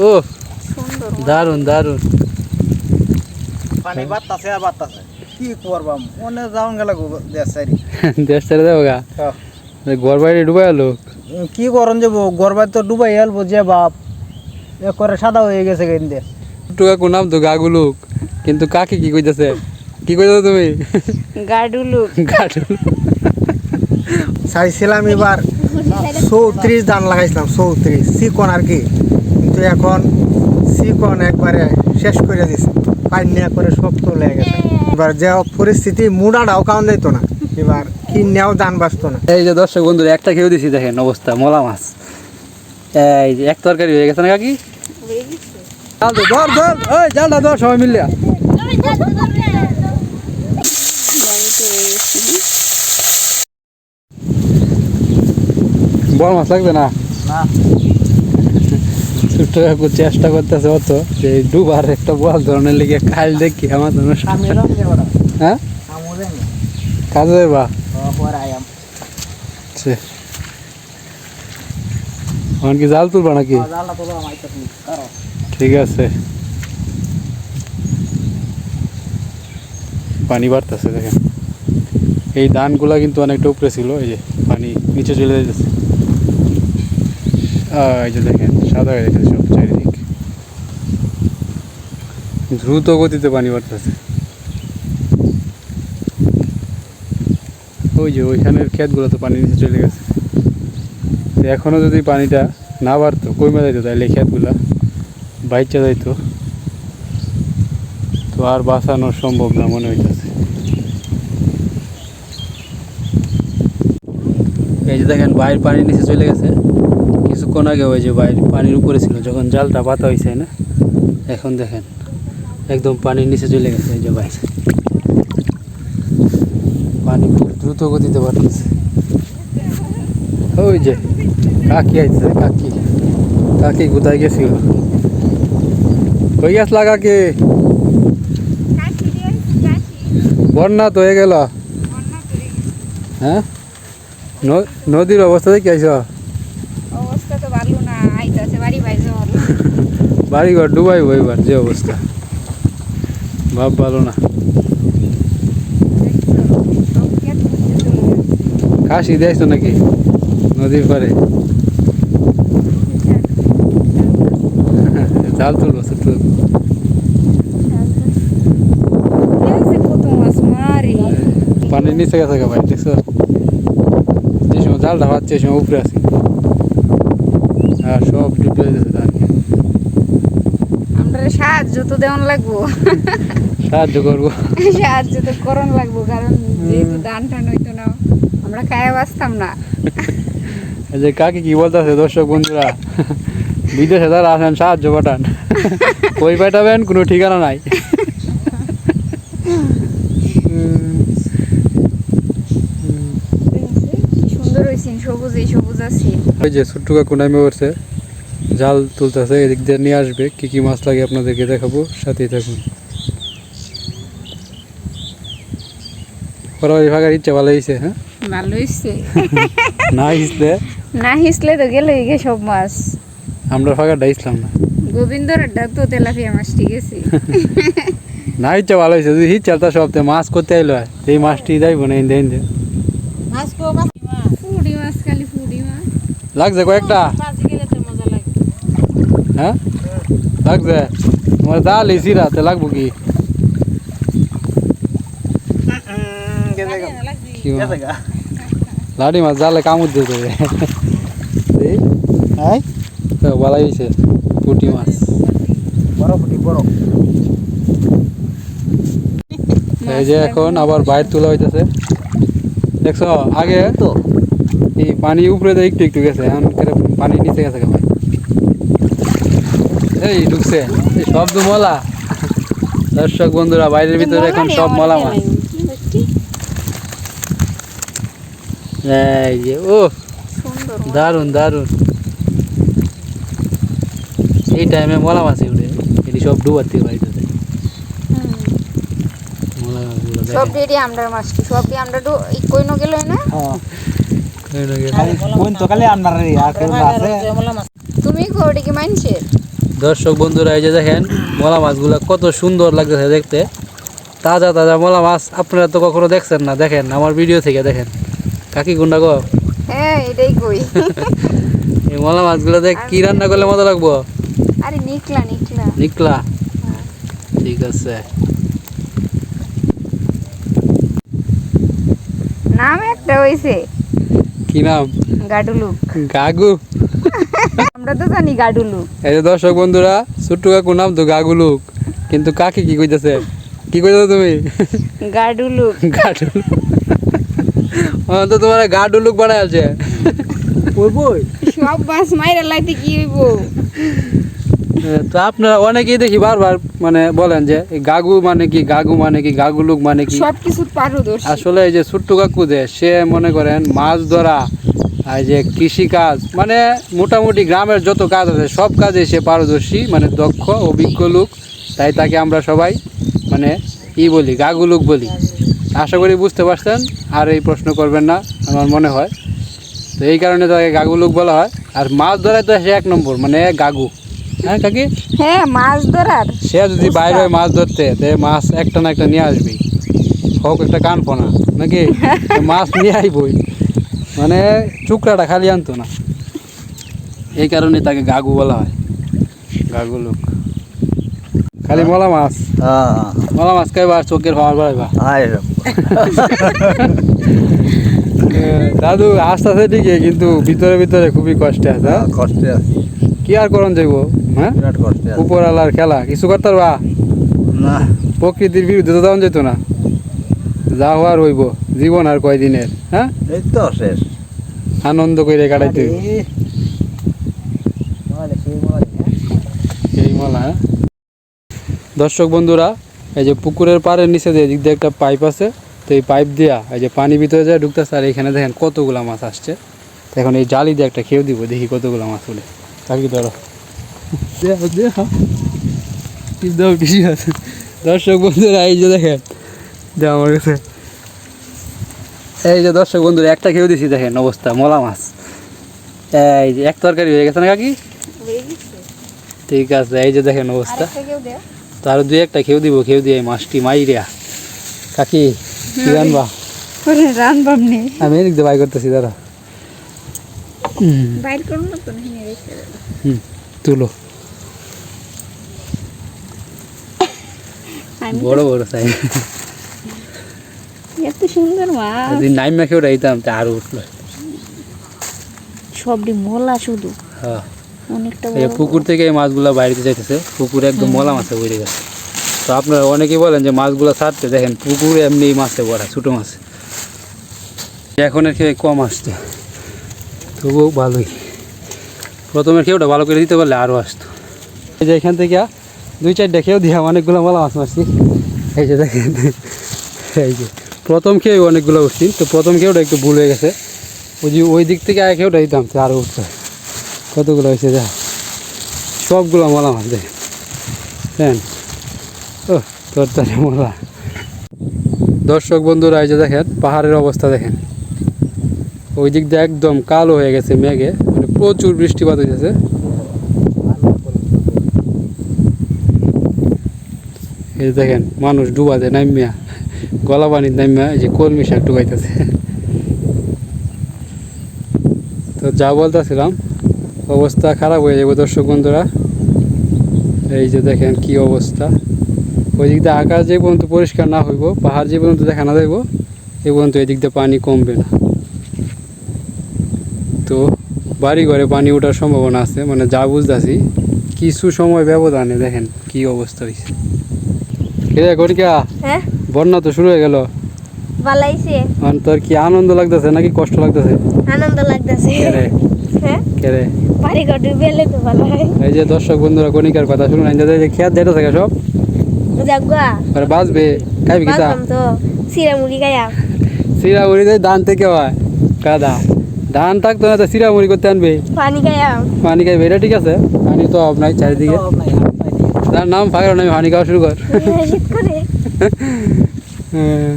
ও সুন্দর দারুণ দারুণ পানি বাতাসে আর বাতাসে কি করবাম মনে যাওন গেল দেশ সাইরি দেশ ছেড়ে দেবো গা? ঘর বাইরে ডুবাই লোক? কি করন যে গরবাই তো ডুবাই হেলবো যে বাপ। এ করে সাদা হয়ে গেছে কেন্দে টুকা কোন নাম তো গাগুলুক কিন্তু কাকে কি কইতাছে? কি কইতাছো তুমি? গাডুলু গাটুল চাইছিলাম এবার। চৌত্রিশ ধান লাগাইছিলাম চৌত্রিশ। চিকন আর কি। কিন্তু এখন চিকন একবারে শেষ করে দিছে। পান্না করে শক্ত লেগে গেছে। এবার যে পরিস্থিতি মুড়াটাও কাউন দিত না। এবার কিনেও ধান বাঁচতো না। এই যে দর্শক বন্ধুরা একটা খেয়েও দিছি দেখেন অবস্থা মলা মাছ। এই যে এক তরকারি হয়ে গেছে না কাকি? জাল দে, ধর ধর ওই জালটা ধর সবাই মিলিয়া। বড় মাছ লাগবে না? না। ছোট্ট চেষ্টা করতেছে অত যে ডুবার একটা বল ধরনের লেগে খাল দেখি আমার ধরনের হ্যাঁ? কাজে সে এখন কি জাল তুলবা নাকি? ঠিক আছে। পানি বাড়তেছে দেখেন। এই ধানগুলা কিন্তু অনেকটা উপরে ছিল এই যে পানি নিচে চলে যেতেছে এই যে দেখেন। সাদা হয়ে গেছে সব চারিদিক। দ্রুত গতিতে পানি বাড়তেছে। ওই যে ওইখানের ক্ষেতগুলো তো পানি নিচে চলে গেছে। এখনও যদি পানিটা না বাড়তো, কমে যাইতো তাহলে ক্ষেতগুলা বাইচা যাইতো। তো আর বাঁচানো সম্ভব না মনে হইতেছে। এই যে দেখেন বাইরের পানি নিচে চলে গেছে। কিছুক্ষণ আগে ওই যে বাইরে পানির উপরে ছিল যখন জালটা পাতা হয়েছে না? এখন দেখেন একদম পানির নিচে চলে গেছে এই যে বাইরে পানি খুব দ্রুত গতিতে বাড়তেছে। ওই যে কাকি আইছে কাকি। কাকি কোথায় গেছিল? কই গেছলা কাকি। বন্যা তো হয়ে গেল। হ্যাঁ নদীর অবস্থা দেখি আইস আইতাছে বাড়ি বাইরে ভালো বাড়ি ঘর ডুবাই এবার যে অবস্থা ভাব ভালো না কাশি দেয়ছো নাকি নদীর পারে জাল তুলবো ছোট্ট কত মাছ মারি পানির নিচে গেছে গা ভাই দেখছ যে সময় জালটা পাচ্ছে সেই সময় উপরে আছি আর সব আমরা সাহায্য তো দেওয়ান লাগবো। সাহায্য করব। সাহায্য তো করন লাগবো কারণ যেহেতু ধান টান হইতো না আমরা খায়া বাঁচতাম না। এই যে কাকি কি বলতেছে দর্শক বন্ধুরা বিদেশে তারা আসেন সাহায্য পাঠান। কই পাঠাবেন কোনো ঠিকানা নাই। কি সুন্দর হয়েছে সবুজ এই সবুজ আছে। ওই যে ছোট্ট কাকু নামে পড়ছে। জাল তুলতেছে এদিক দিয়ে নিয়ে আসবে কি কি মাছ লাগে আপনাদেরকে দেখাবো সাথেই থাকুন। পরবারি ফাঁকার ইচ্ছা ভালো হয়েছে হ্যাঁ? ভালো হয়েছে না হিসলে? না হিসলে তো গেলে সব মাছ। আমরা ফাঁকাটা না। গোবিন্দর ডাক তো তেলাপিয়া মাছ ঠিক আছে। না ইচ্ছা ভালো হয়েছে যদি তা সপ্তাহে মাছ করতে আইলো এই মাছটি যাইব না ইন্দে ইন্দে ফুডি মাছ খালি ফুডি মাছ। লাগছে কয়েকটা? হ্যাঁ? লাগছে? তোমার জাল এসি রাতে লাগবো কি? লাডি মাছ জালে কামড় দিয়ে দেবে। হ্যাঁ তো ভালো হয়েছে পুটি মাছ। বড় এই যে এখন আবার বাইর তোলা হইতেছে। দেখছ আগে তো। এই পানি উপরে তো একটু একটু গেছে এখন পানি নিচে গেছে কেমন? এই ঢুকছে শব্দ মলা। দর্শক বন্ধুরা বাইরের ভিতরে এখন সব মলা মাছ এই যে ও সুন্দর দারুণ দারুণ এই টাইমে মলা মাছ উঠে। এটি সব ডুবার থেকে বাড়িতে সব দেখেন আমরা মাছটি সব দিয়ে আমরা ই কইনো গেল না? হ্যাঁ কইনো গেছে। কোন তো খালি আপনার আর কেউ আছে। তুমি কি মানছে দর্শক বন্ধুরা এই যে দেখেন মলা মাছগুলো কত সুন্দর লাগতেছে দেখতে। তাজা তাজা মলা মাছ আপনারা তো কখনো দেখছেন না। দেখেন আমার ভিডিও থেকে দেখেন। কাকি গুন্ডা গো। হ্যাঁ এটাই কই। এই মলা মাছগুলো দেখ কি রান্না করলে মজা লাগবো? আরে নিকলা নিকলা। নিকলা? ঠিক আছে। নাম একটা হইছে। কি নাম? গাডুলু গাগু। আমরা তো জানি গাডুলু। এই যে দর্শক বন্ধুরা ছোট্ট কাকুর নাম তো গাগুলুক কিন্তু কাকি কি কইতেছে? কি কইতেছো তুমি? গাডুলু গাডুলুক। তো তোমার গাডুলুক বানায় আছে ওই সব বাস মাইরা লাইতে কি হইব? তো আপনারা অনেকেই দেখি বারবার মানে বলেন যে গাগু মানে কি গাগু মানে কি গাগুলুক মানে কি? সব কিছু পারদর্শী। আসলে এই যে ছোট্ট কাকু যে সে মনে করেন মাছ ধরা আর যে কৃষি কাজ মানে মোটামুটি গ্রামের যত কাজ আছে সব কাজে সে পারদর্শী মানে দক্ষ অভিজ্ঞ লোক। তাই তাকে আমরা সবাই মানে ই বলি গাগুলুক বলি। আশা করি বুঝতে পারছেন আর এই প্রশ্ন করবেন না আমার মনে হয়। তো এই কারণে তাকে গাগুলুক বলা হয়। আর মাছ ধরায় তো সে এক নম্বর মানে গাগু। হ্যাঁ কাকি? হ্যাঁ মাছ ধরার। সে যদি বাইরে মাছ ধরতে তে মাছ একটা না একটা নিয়ে আসবি হোক একটা কান পোনা নাকি মাছ নিয়ে আইবই। মানে চুকরাটা খালি আনতো না। এই কারণে তাকে গাগু বলা হয়। গাগু লোক। খালি মলা মাছ। হ্যাঁ। মলা মাছ খাইবা আর চোখের পাওয়ার বাড়াইবা। দাদু আস্তে আস্তে ঠিকই কিন্তু ভিতরে ভিতরে খুবই কষ্টে আছে হ্যাঁ? কষ্টে আছে। কি আর করন যাইব হ্যাঁ? কষ্টে আছে। খেলা কিছু করতে পারবা? না। প্রকৃতির বিরুদ্ধে তো যাওয়া যেত না। যা হওয়ার হইব জীবন আর কয়দিনের হ্যাঁ? এই তো শেষ। আনন্দ করে কাটাইতে হইব। এই মালা হ্যাঁ? দর্শক বন্ধুরা এই যে পুকুরের পাড়ের নিচে যে দিক দিয়ে একটা পাইপ আছে তো এই পাইপ দিয়া এই যে পানি ভিতরে যায় ঢুকতেছে আর এখানে দেখেন কতগুলা মাছ আসছে তো এখন এই জালি দিয়ে একটা খেয়ে দিব দেখি কতগুলা মাছ উঠে থাকি ধরো দর্শক বন্ধুরা এই যে দেখেন দেও আমার কাছে এই যে দর্শক বন্ধুরা একটা খেয়েও দিছি দেখেন অবস্থা মলা মাছ। এই যে এক তরকারি হয়ে গেছে না কাকি? ঠিক আছে এই যে দেখেন অবস্থা। তো আরও দুই একটা খেয়েও দিব খেয়েও দিয়ে মাছটি মাইরিয়া কাকি কি রানবাম নেই আমি এদিক দিয়ে বাই করতেছি দাদা তুলো। বড় বড় সাইজ। এত সুন্দর মাছ যদি নাইম মেখে উঠাইতাম তা আরও উঠল। সবটি মোলা শুধু। হ্যাঁ। অনেকটা এই পুকুর থেকে এই মাছগুলো বাইরে যাইতেছে পুকুরে একদম মলা মাছে বেড়ে গেছে। তো আপনারা অনেকেই বলেন যে মাছগুলো ছাড়তে দেখেন পুকুরে এমনি মাছে বড়া ছোটো মাছ। এখন আর খেয়ে কম আসছে তবুও ভালোই। প্রথমে খেয়েওটা ভালো করে দিতে পারলে আরও আসতো। এই যে এখান থেকে দুই চারটা খেয়েও দিয়ে অনেকগুলো মলা মাছ মারছি। এই যে দেখেন। এই যে। প্রথম খেয়ে অনেকগুলো উঠছি, তো প্রথম খেয়েওটা একটু ভুল হয়ে গেছে। ওই যে ওই দিক থেকে আগে খেয়েওটা দিতাম আরও উঠছে। কতগুলো হয়েছে যা সবগুলো মলা মাছ দেন। ও তরতারি মলা। দর্শক বন্ধুরা, এই যে দেখেন, পাহাড়ের অবস্থা দেখেন। ওই দিক দিয়ে একদম কালো হয়ে গেছে মেঘে মানে প্রচুর বৃষ্টিপাত হয়েছে এই দেখেন, মানুষ ডুবাতে নামিয়া গলা পানির এই যে কলমি শাক ডুবাইতেছে তো যা বলতেছিলাম, অবস্থা খারাপ হয়ে যাবে দর্শক বন্ধুরা। এই যে দেখেন কি অবস্থা। ওই দিক দিয়ে আকাশ যে পর্যন্ত পরিষ্কার না হইব, পাহাড় যে পর্যন্ত দেখা না যাইব এই পর্যন্ত এই দিক দিয়ে পানি কমবে না। তো বাড়ি ঘরে পানি ওঠার সম্ভাবনা আছে মানে যা বুঝতেছি, কিছু সময় ব্যবধানে দেখেন কি অবস্থা হয়েছে কিরে করিকা হ্যাঁ? বন্যা তো শুরু হয়ে গেল। এখন তোর কি আনন্দ লাগতেছে নাকি কষ্ট লাগতেছে? আনন্দ লাগতেছে। কেরে হ্যাঁ? কেরে বাড়ি ঘর ডুবেলে তো ভালো এই যে দর্শক বন্ধুরা কণিকার কথা শুনুন এই যে খেয়ার যেটা থাকে সব। যাগুয়া আর বাঁচবে। খাইবি কিতা? বাগলাম তো। সিরা মুড়ি গায়া সিরা মুড়ি দেয় ধান থেকে হয়। কাদা। ধান থাকতো না তো সিরা মুড়ি করতে আনবে। পানি গায়া পানি খাইবে এটা ঠিক আছে। পানি তো অভাব নাই চারিদিকে। তার নাম ফাঁকা নাই পানি খাওয়া শুরু কর। হ্যাঁ।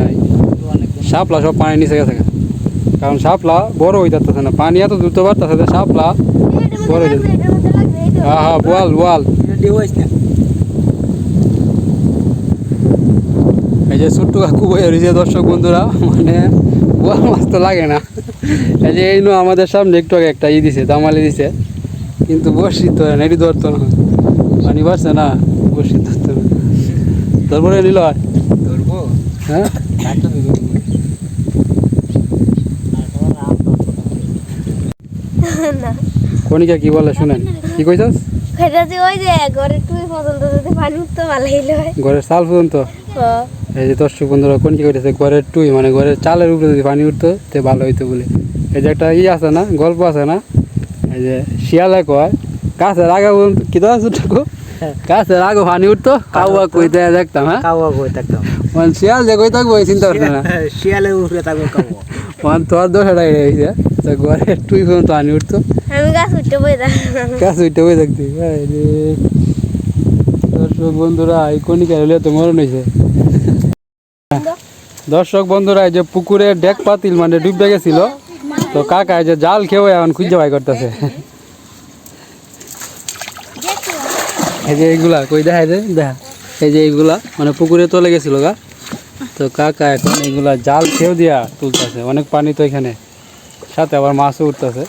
নাই। শাপলা সব পানি নিচে গেছে কারণ শাপলা বড় হয়ে যাচ্ছে না। পানি এত দ্রুত বাড়তেছে যে শাপলা বড় হয়ে যাচ্ছে। হ্যাঁ হ্যাঁ বোয়াল এই যে ছোট্ট কাকু বই রয়েছে দর্শক বন্ধুরা মানে বোয়াল মাছ তো লাগে না। এই যে এই নো আমাদের সামনে একটু আগে একটা ই দিছে দামালি দিছে। কিন্তু বসি তো না এটি ধরতো না পানি বাড়ছে না বসি ধরতো না তারপরে নিল আর? ধরবো? হ্যাঁ? না। কণিকা কি বলে শুনেন। কি যে ওই যে ঘরে তুই পছন্দ যদি পানি উঠতে ভালোই লয় ঘরের চাল পর্যন্ত? এই যে দর্শক বন্ধুরা কোন কি কইতেছে? ঘরের টুই মানে ঘরের চালের উপরে যদি পানি উঠতো তে ভালো হইতো বলে। এই যে একটা ই আছে না গল্প আছে না? এই যে শিয়ালে কয় গাছের আগে কি তো আছে টুকু গাছের আগে পানি উঠতো কাউয়া কইতে দেখতাম হ্যাঁ? কাওয়া কই থাকতাম মানে শিয়াল যে কই থাকব চিন্তা করতে না। শিয়ালের উপরে থাকব কাওয়া মানে তোর দোষটা হয়েছে তো ঘরের টুই পর্যন্ত পানি উঠতো? আমি গাছ উঠতে বই গাছ উঠতে বই থাকতি। দর্শক বন্ধুরা এই কণিকা হলে তো মরণ হয়েছে দর্শক বন্ধুরা যে পুকুরে ডেক পাতিল মানে ডুববে গেছিল। তো কাকা যে জাল খেয়ে এখন খুঁজে বাই করতেছে। এই যে এইগুলা, কই দেখাই রে দেখা। এই যে এইগুলা মানে পুকুরে তলে গেছিল গা। তো কাকা এখন এইগুলা জাল খেয়েও দিয়া তুলতেছে, অনেক পানি তো এখানে। সাথে আবার মাছও উঠতেছে।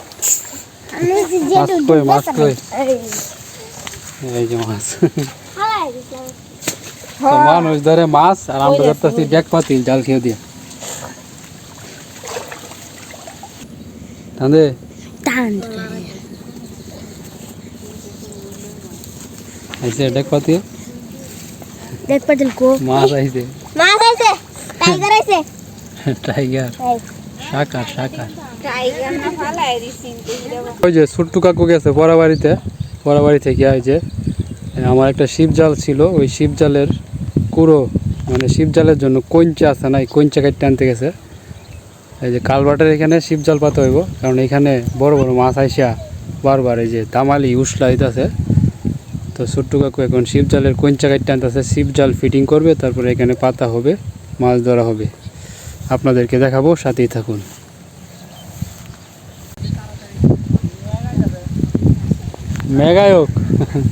মাছ কই মাছ কই? এই যে মাছ। তো মানুষ ধরে মাছ আর আমরা ধরতেছি ডেক পাতিল জাল খেয়ে দিয়া। তাহলে আইসে ডেক পাতিল। দেখ পাতিল কো। মাছ আইসে মাছ আইছে টাইগার আইছে। টাইগার। ফালাই দিছি ওই যে ছোট্টু কাকু গেছে পরা বাড়িতে পরা বাড়ি থেকে এই যে আমার একটা শিব জাল ছিল ওই শিব জালের কুড়ো মানে শিব জালের জন্য কঞ্চা আছে না, এই কঞ্চা কাটতে আনতে গেছে। এই যে কালবাটের এখানে শিব জাল পাতা হইব, কারণ এখানে বড় বড় মাছ আইসা বারবার এই যে তামালি, উসলা দিতেছে তো ছোট্টু কাকু এখন শিব জালের কঞ্চা কাটতে আনতেছে, শিব জাল ফিটিং করবে, তারপরে এখানে পাতা হবে, মাছ ধরা হবে। আপনাদেরকে দেখাবো, সাথেই থাকুন। মেগায়ক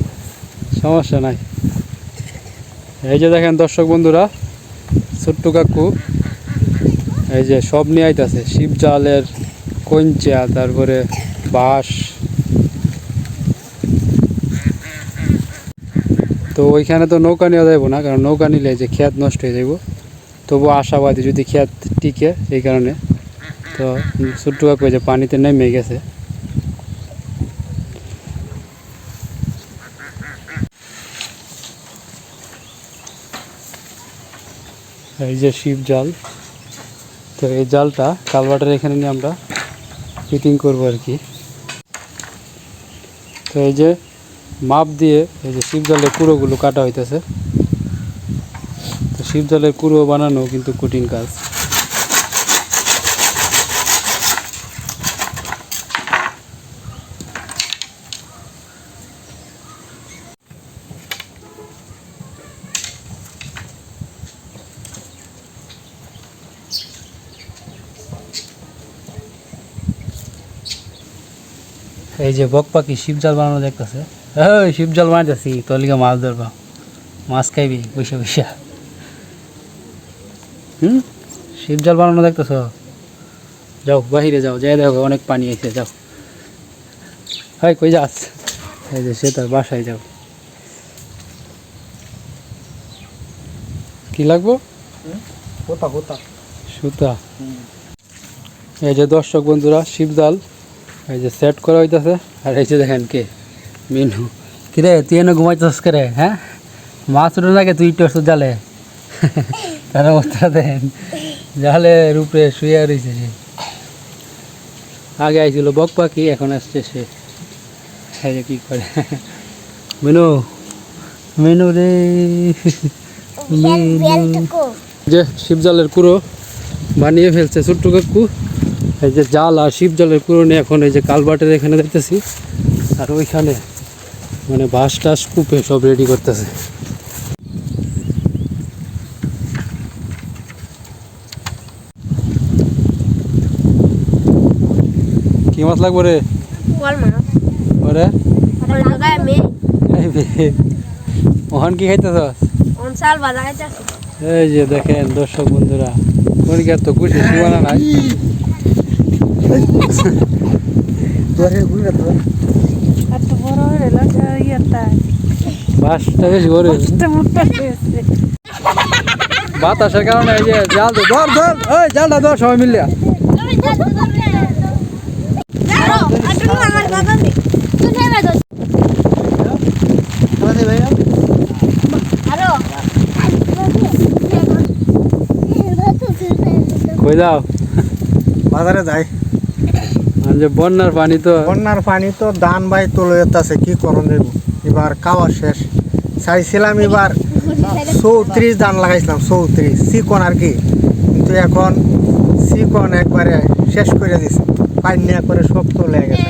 সমস্যা নাই। এই যে দেখেন দর্শক বন্ধুরা, ছোট্ট কাকু, এই যে সব নিয়ে আইতাছে। শিব জালের কঞ্চা তারপরে বাঁশ। তো ওইখানে তো নৌকা নেওয়া যাইব না, কারণ নৌকা নিলে যে ক্ষেত নষ্ট হয়ে যাইব। তবু আশাবাদী যদি ক্ষেত টিকে এই কারণে। তো ছোট্ট কাকু যে পানিতে নেমে গেছে। এই যে শিব জাল। তো এই জালটা কালভার্টের এখানে নিয়ে আমরা ফিটিং করব আর কি। তো এই যে মাপ দিয়ে এই যে শিব জলের কুড়োগুলো কাটা হইতেছে। তো শিব জলের কুড়ো বানানো কিন্তু কঠিন কাজ। এই যে বক পাখি শিব জাল বানানো দেখতেছে। শিব জাল বানাইতেছি তোর লিগে মাছ ধরবা। মাছ খাইবি বৈশা বৈশা হুম? শিব জাল বানানো দেখতেছ? যাও বাহিরে যাও যাই দেখো অনেক পানি আছে যাও। হয় কই যাস? এই যে সে তার বাসায় যাও। কি লাগবো? সুতা। এই যে দর্শক বন্ধুরা শিবজাল এই যে সেট করা হইতাছে। আর এই যে দেখেন কে? মিনু। কিরে তুই এনে ঘুমাইতেস করে হ্যাঁ? মাছ উঠে লাগে তুই ইটস জালে তার অবস্থা দেন জালের উপরে শুয়ে রয়েছে সে। আগে আইছিল বক পাখি এখন আসছে সে। এই যে কি করে? মিনু। মিনু রে। মিনু। যে শিবজালের কুড়ো বানিয়ে ফেলছে ছোট্ট কাকু। এই যে জাল আর শিব জলের পুরনো এখন এই যে কালবাটের এখানে দেখতেছি। আর ওইখানে মানে বাঁশ টাস কূপে সব রেডি করতেছে। কি মাছ লাগবে রে? কি খাইতেছ? এই যে দেখেন দর্শক বন্ধুরা তো খুশি সীমানা নাই। বাতাসের কারণে এই যে জাল ধর ধর ওই জালটা ধর, সবাই মিলিয়া কই যাও? বাজারে যাই। যে বন্যার পানি তো বন্যার পানি তো ধান বাই তোলো আছে কি করণ দেব এবার খাওয়া শেষ। চাইছিলাম এবার চৌত্রিশ ধান লাগাইছিলাম চৌত্রিশ। চিকন আর কি। কিন্তু এখন চিকন একবারে শেষ করে দিছে। পান্না করে সব তোলে গেছে।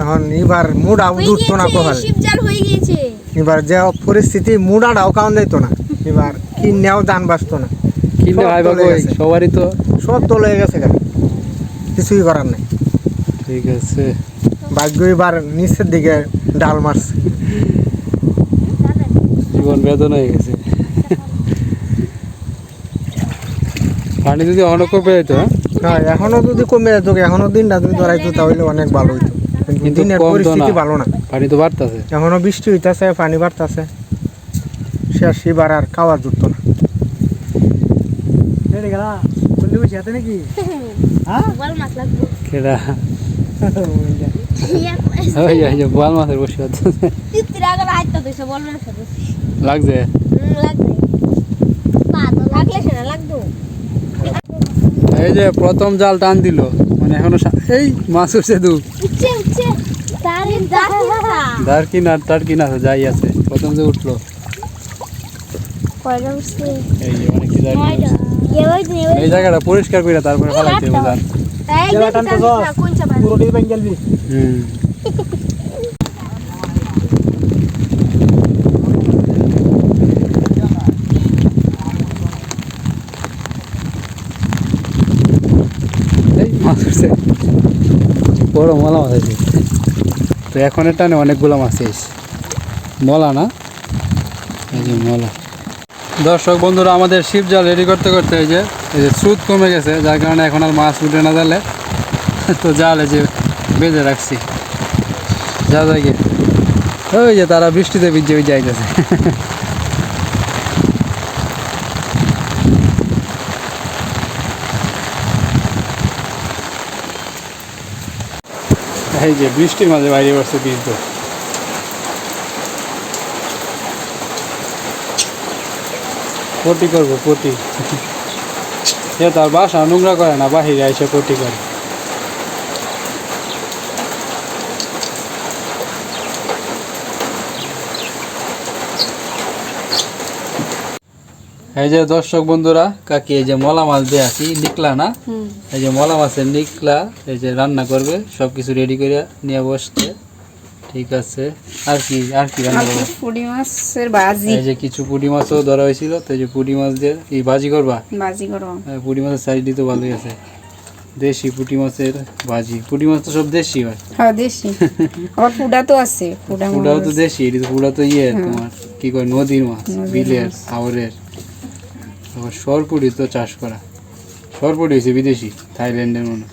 এখন এবার মুডাও জুটতো না হয়ে গিয়েছে। এবার যে পরিস্থিতি মুডাটাও কাউন দিত না। এবার কিনেও ধান বাঁচতো না। কিনে সবারই তো সব তোলে গেছে কিছুই করার নাই। ঠিক আছে। ভাগ্য এবার নিচের দিকে ডাল মারছে। জীবন বেদনা হয়ে গেছে। পানি যদি অনেক কমে যেত হ্যাঁ? হ্যাঁ এখনও যদি কমে যেত এখনও দিনটা যদি ধরাইতো তাহলে অনেক ভালো হইতো। কিন্তু পরিস্থিতি ভালো না। পানি তো বাড়তেছে। এখনও বৃষ্টি হইতাছে পানি বাড়তাছে। শেষ এবার আর খাওয়া জুটতো না। মাছ লাগবে। কেডা ওই যে- এই যে বোয়াল মাছের বসে আছে। লাগছে? এই প্রথম জাল টান দিল মানে এখনও এই মাছ উঠছে দু দার তার কিনা যাই আছে। প্রথম যে উঠল। এই জায়গাটা পরিষ্কার করে তারপরে ফেলাইতে হবে বড় মলা মাছ আছে। তো এখন টানে অনেকগুলো মাছ এসে মলা না? এই যে মলা। দর্শক বন্ধুরা আমাদের শিব জাল রেডি করতে করতে এই যে এই যে স্রোত কমে গেছে, যার কারণে এখন আর মাছ উঠে না জালে। তো জালে যে বেঁধে রাখছি। যা যাই গিয়ে। ওই যে তারা বৃষ্টিতে ভিজে ভিজে আইতেছে। এই যে বৃষ্টির মাঝে বাইরে বসছে বীজ পটি করব, পটি। সে তার বাসা নোংরা করে না বাহিরে এসে পটি করে। এই যে দর্শক বন্ধুরা কাকি এই যে মলা মাছ দিয়ে আছি নিকলা না? এই যে মলা মাছের নিকলা এই যে রান্না করবে সব কিছু রেডি করে নিয়ে বসছে। ঠিক আছে। আর কি আর কি রান্না করবে? পুরি মাছের বাজি এই যে কিছু পুঁটি মাছও ধরা হয়েছিল তো এই যে পুঁটি মাছ দিয়ে এই ভাজি করবা? বাজি করো হ্যাঁ, পুঁটি মাছের তো ভালোই আছে। দেশি পুঁটি মাছের ভাজি। পুঁটি মাছ তো সব দেশি হয়। হ্যাঁ দেশি। আবার পুডা তো আছে পুডা পুডাও তো দেশি এটি তো পুডা তো ইয়ে হ্যাঁ। তোমার কি কয় নদীর মাছ বিলের। হাওরের আবার সরপুরি তো চাষ করা। সরপুরি হয়েছে বিদেশি থাইল্যান্ডের মনে।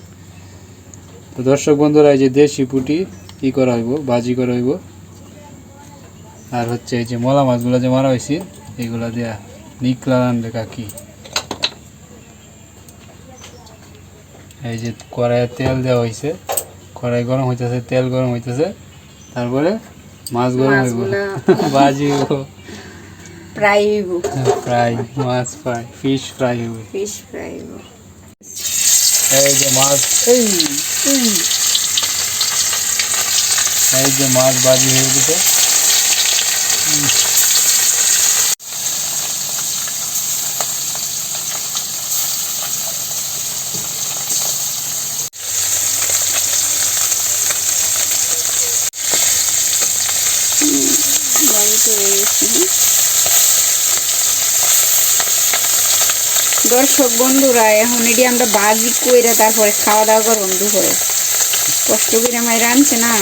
তো দর্শক বন্ধুরা এই যে দেশি পুঁটি ই করা হইব বাজি করা হইব। আর হচ্ছে এই যে মলা মাছগুলো যে মারা হয়েছে এগুলা দেয়া নিকলা রানবে কাকি। এই যে কড়াইয়ে তেল দেওয়া হয়েছে কড়াই গরম হইতেছে তেল গরম হইতেছে তারপরে মাছ গরম হইব। বাজি হইব। ফ্রাই হইব। ফ্রাই মাছ ফ্রাই ফিশ ফ্রাই হইব। ফিশ ফ্রাই হইব। এই যে মাছ। এই এই। যে মাছ ভাজি হয়ে গেছে। দর্শক বন্ধুরা, এখন এটি আমরা বাজি কইরা তারপরে খাওয়া দাওয়া করব দুপুরে কষ্ট করে মায়ের আনছে না।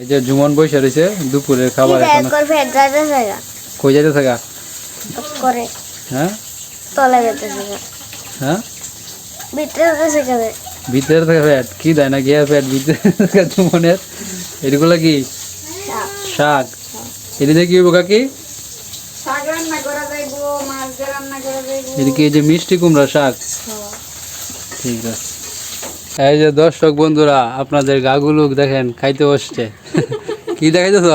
এই যে জুমন বসে রয়েছে দুপুরের খাবার এখন কই যাইতে থাকা? করে। হ্যাঁ? তলে যেতে থাকা। হ্যাঁ? ভিতরে থাকে ফ্যাট কি দেয় না গিয়া ফ্যাট ভিতরে থাকে জুমনের? এগুলো কি? শাক। এটি কি হইব কাকি? শাক রান্না করা যাইব মাছ দিয়ে রান্না করা যাইব। এদিকে এই যে মিষ্টি কুমড়া শাক। ঠিক আছে। এই যে দর্শক বন্ধুরা আপনাদের গাগুলুক দেখেন খাইতে বসছে। কি দেখাইতেছ?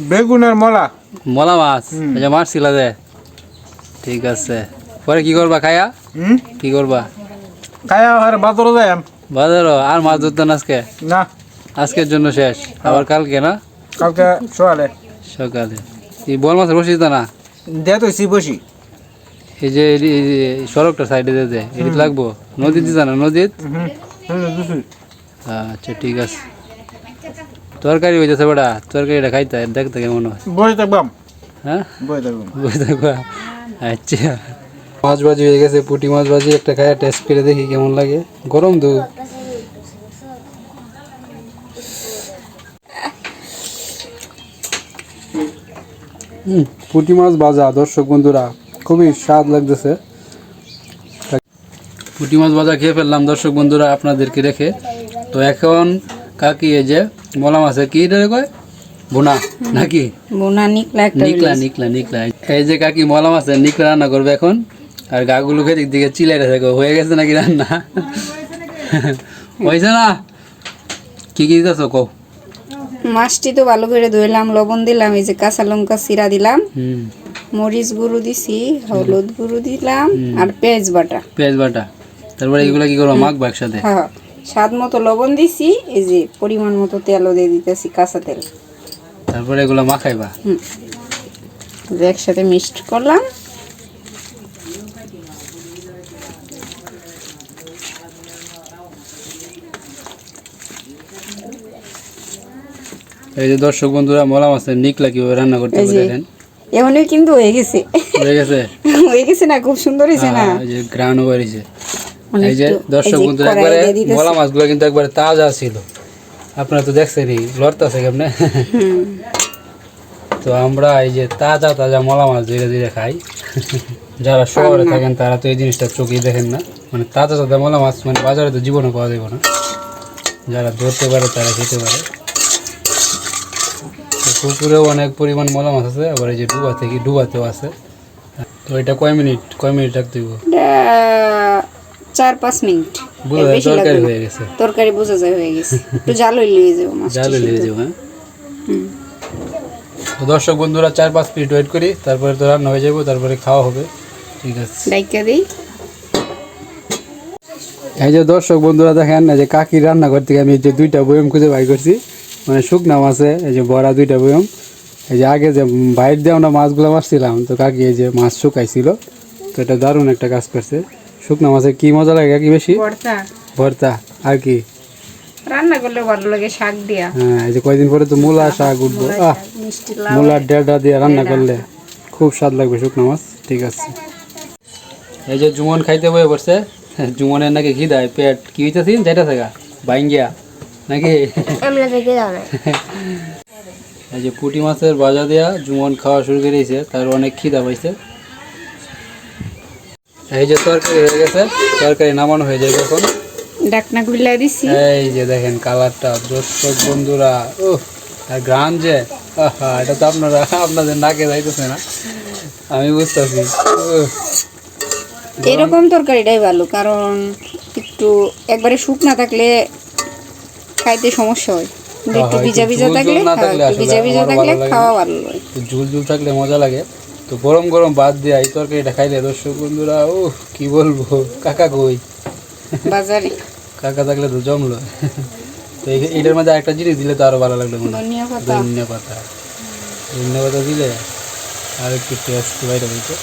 বেগুনের মলা। মলা মাছ? যে মাছ ছিল দে ঠিক আছে। পরে কি করবা খায়া? কি করবা? খায়া আর বাতর যায় বাজার আর মাছ ধরতেন আজকে? না। আজকের জন্য শেষ। আবার কালকে না? কালকে সকালে। সকালে। এই বল মাছের বসিস না? দে তো বসি। এই যে যে সড়কটা সাইডে দে দে এটি লাগবো? নদীতে জানা নদীত? আচ্ছা ঠিক আছে। তরকারি হইতেছে বেটা তরকারিটা খাইতে হয়, দেখতে কেমন হয়? বসে থাকবাম হ্যাঁ? বসে থাকবাম থাকবা আচ্ছা। মাছ ভাজি হয়ে গেছে পুঁটি মাছ ভাজি একটা খায় টেস্ট করে দেখি কেমন লাগে। গরম তো। হুম, পুঁটি মাছ ভাজা দর্শক বন্ধুরা খুবই স্বাদ লাগতেছে। পুঁটি মাছ ভাজা খেয়ে ফেললাম দর্শক বন্ধুরা আপনাদেরকে রেখে তো এখন কাকি এই যে মলা মাছের কি এটা কয়? বোনা নাকি? বোনা নিকলা নিকলা নিকলা নিকলা। এই যে কাকি মলা মাছের নিকলা রান্না করবে এখন আর গাগুলো খেয়ে দিকে চিলাইতে থাকো। হয়ে গেছে নাকি রান্না? হয়েছে না? কি কি দিতেছ কও? মাছটি তো ভালো করে ধুইলাম লবণ দিলাম এই যে কাঁচা লঙ্কা চিরা দিলাম। মরিচ গুঁড়ো দিছি হলুদ গুঁড়ো দিলাম আর পেঁয়াজ বাটা। পেঁয়াজ বাটা। তারপরে এগুলো কি করব মাখবো একসাথে? হ্যাঁ স্বাদ মতো লবণ দিছি এই যে পরিমাণ মতো তেলও দিয়ে দিতেছি কাঁচা তেল। তারপরে এগুলো মাখাইবা? হুম। একসাথে মিক্সড করলাম। এই যে দর্শক বন্ধুরা মলা মাছের নিকলা কীভাবে রান্না করতে দেখেন। এমনই কিন্তু হয়ে গেছে। হয়ে গেছে? হয়ে গেছে না খুব সুন্দর হয়েছে না? হ্যাঁ, যে বেরিয়েছে। অনেক এই যে দর্শক বন্ধুরা একবারে। মলা মাছগুলো কিন্তু একবারে তাজা ছিল। আপনারা তো দেখছেনই লড়তেছে কেমনে? তো আমরা এই যে তাজা তাজা মলা মাছ ধীরে ধীরে খাই। যারা শহরে থাকেন তারা তো এই জিনিসটা চোখেই দেখেন না। মানে তাজা তাজা মলা মাছ মানে বাজারে তো জীবনে পাওয়া যাবে না। যারা ধরতে পারে তারা খেতে পারে। পুকুরেও অনেক পরিমাণ মলা মাছ আছে আবার এই যে ডুবা থেকে ডুবাতেও আছে। তো এটা কয় মিনিট কয় মিনিট রাখতে এটা চার পাঁচ মিনিট। বোঝা যায় তরকারি হয়ে গেছে। তরকারি বোঝা যায় হয়ে গেছে। একটু জাল হয়ে যাব মাছ জালে লেগে যাব হ্যাঁ? তো দর্শক বন্ধুরা চার পাঁচ মিনিট ওয়েট করি তারপরে তো রান্না হয়ে যাব তারপরে খাওয়া হবে। ঠিক আছে। ডাইকা দিই। এই যে দর্শক বন্ধুরা দেখেন এই যে কাকি রান্না করতে গিয়ে আমি এই যে দুইটা বয়ম খুঁজে বাই করছি। মানে শুকনা মাছে এই যে বড়া দুইটা বয়ম। এই যে আগে যে বাইর দিয়ে আমরা মাছগুলো মারছিলাম তো কাকি এই যে মাছ শুকাইছিল তো এটা দারুণ একটা কাজ করছে। শুকনা মাছের কি মজা লাগে কাকি বেশি? ভর্তা। আর কি? রান্না করলে ভালো লাগে শাক দিয়া। হ্যাঁ এই যে কয়দিন পরে তো মূলা শাক উঠবো। আহ মূলার ডেটা দিয়ে রান্না করলে খুব স্বাদ লাগবে শুকনো মাছ। ঠিক আছে। এই যে জুমন খাইতে বয়ে পড়ছে জুমনের নাকি খিদায় পেট। কি হইতেছি যেটা থাকা বাইঙ্গিয়া নাকি? আমরা থেকে যাও না এই যে পুঁটি মাছের বাজা দেয়া জুমন খাওয়া শুরু করেছে তার অনেক খিদা পাইছে। এই যে তরকারি হয়ে গেছে তরকারি নামানো হয়ে যায় এখন। ডাকনা গুলা দিছি। এই যে দেখেন কালারটা দর্শক বন্ধুরা ও আর গ্রান যে এটা তো আপনারা আপনাদের নাকে যাইতেছে না। আমি বুঝতেছি এরকম তরকারিটাই ভালো কারণ একটু একবারে শুকনা থাকলে খাইতে সমস্যা হয়। একটু হ্যাঁ, ভিজা ভিজা থাকলে একটু ভিজা ভিজা থাকলে খাওয়া ভালো হয় ঝুল ঝুল থাকলে মজা লাগে। তো গরম গরম বাদ দিয়ে এই তরকারিটা খাইলে দর্শক বন্ধুরা ও কি বলব? কাকা কই? বাজারে। কাকা থাকলে তো জমলো। তো এই- এটার মধ্যে একটা জিনিস দিলে তো আরও ভালো লাগল মনে হয়। ধনিয়া পাতা। ধনিয়া পাতা। দিলে আর একটু টেস্ট বাইরে হইতো।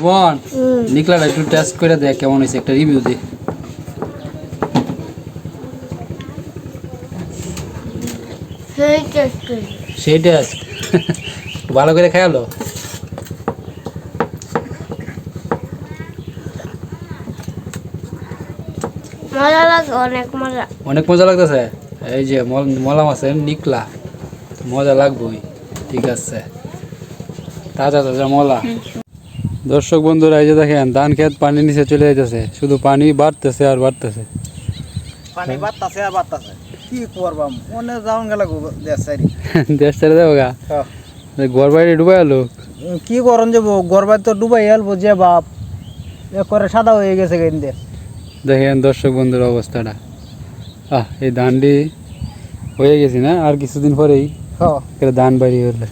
বোন নিকলাটা একটু টেস্ট করে দেখ কেমন হয়েছে? একটা রিভিউ দে। টেস্ট ভালো করে খেয়ালো? মজা লাগে অনেক মজা। অনেক মজা লাগতেছে? এই যে মল- মলা মাছের নিকলা। মজা লাগবেই ঠিক আছে। তাজা তাজা মলা। দর্শক বন্ধুরা এই যে দেখেন ধান খেত পানি নিচে চলে যাইতেছে। শুধু পানি বাড়তেছে আর বাড়তেছে। পানি বাড়তাছে আর বাড়তাছে। কি করবাম? মনে যাওন গেল দেশ দেবো গা? বাড়ি ডুবাই কি যাব? তো ডুবাই যে বাপ। এ করে সাদা হয়ে গেছে দেখেন দর্শক বন্ধুর অবস্থাটা। আহ এই ধানটি হয়ে গেছি না? আর কিছুদিন পরেই হ্যাঁ। ধান বাড়ি হলে।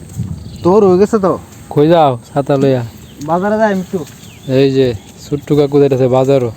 তোর হয়ে গেছে তো? কই যাও ছাতা লইয়া। বাজারে যাই একটু। এই যে ছোট্টু কাকু যাইতেছে বাজারও।